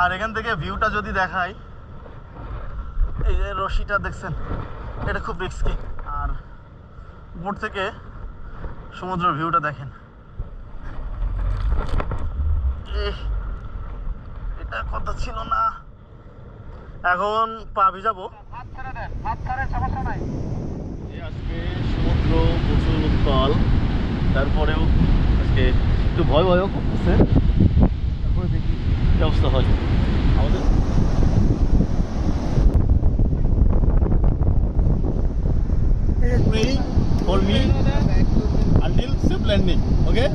আর এখান থেকে ভিউটা যদি দেখাই, এই যে রশিটা দেখছেন, এটা খুব রিস্কি আর উপর থেকে সমুদ্রের ভিউটা দেখেন। এটা কথা ছিল না? এখন পা ভিজাবো। আজকে সমুদ্র, প্রচুর উত্তাল। তারপরেও আজকে একটু ভয় ভয়ও করতেছে। That was the hood. How was it? It is raining for me until ship landing. Okay.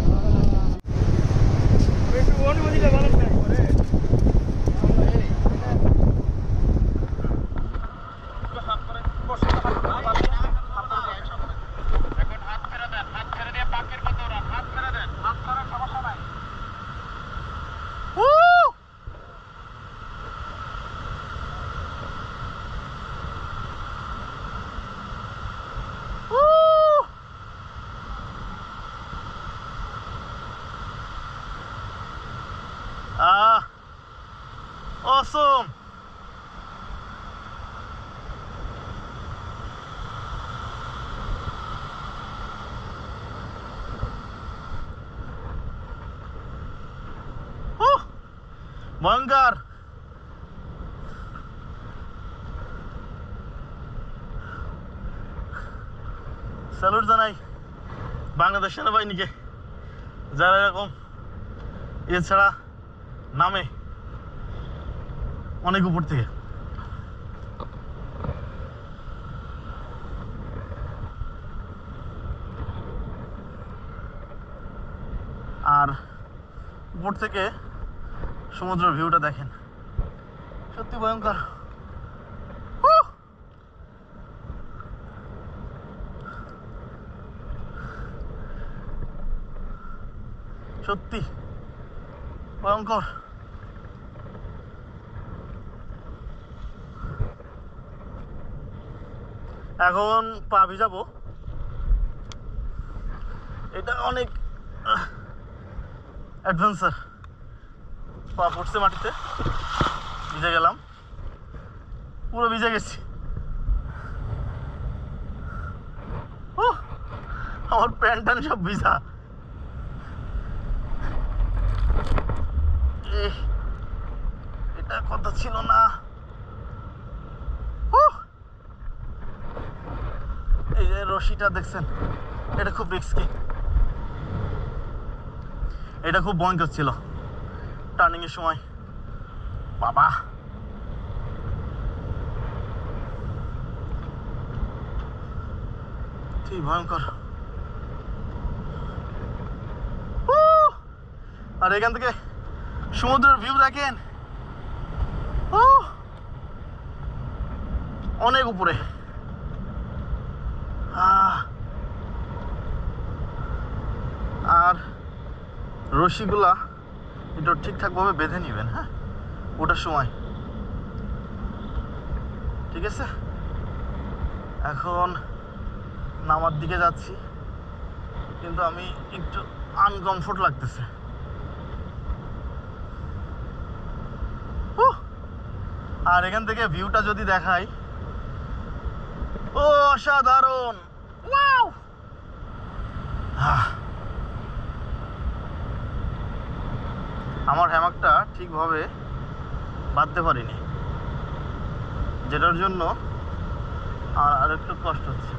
Awesome! ভয়ঙ্কর স্যালুট জানাই বাংলাদেশ সেনাবাহিনীকে যারা এরকম এছাড়া নামে অনেক উপর থেকে। আর উপর থেকে সমুদ্রের ভিউটা দেখেন। সত্যি ভয়ঙ্কর! সত্যি ভয়ঙ্কর। এখন পা ভিজাবো। এটা অনেক অ্যাডভেঞ্চার পা পড়ছে মাটিতে। ভিজে গেলাম। পুরো ভিজে গেছি। উহ, আমার প্যান্ট সব ভিজা। এটা কথা ছিল না। রশিটা দেখছেন, এটা খুব রিস্কি এটা খুব ভয়ঙ্কর ছিল টার্নিং এর সময়। বাবা! ঠিক ভয়ঙ্কর! আর এখান থেকে সমুদ্রের ভিউ দেখেন! অনেক উপরে আহ! আর রশিগুলা একটু ঠিকঠাকভাবে বেঁধে নেবেন হ্যাঁ? ওটার সময়। ঠিক আছে? এখন নামার দিকে যাচ্ছি, কিন্তু আমি একটু আনকমফোর্ট লাগতেছে! আর এখান থেকে ভিউটা যদি দেখাই ও অসাধারণ আহ! আমার হ্যামাকটা ঠিকভাবে বাঁধতে পারিনি। যেটার জন্য আর আর একটু কষ্ট হচ্ছে।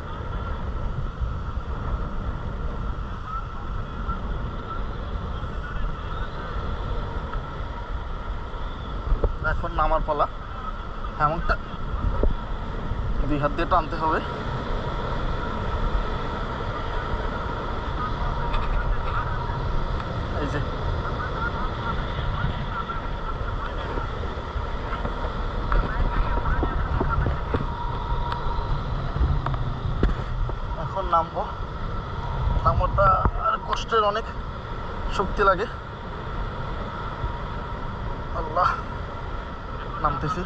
এখন নামার পালা। হ্যামাকটা দুই হাত দিয়ে টানতে হবে এই যে এখন নামবো নামাটা আর কষ্টের অনেক শক্তি লাগে। আল্লাহ নামতেছি।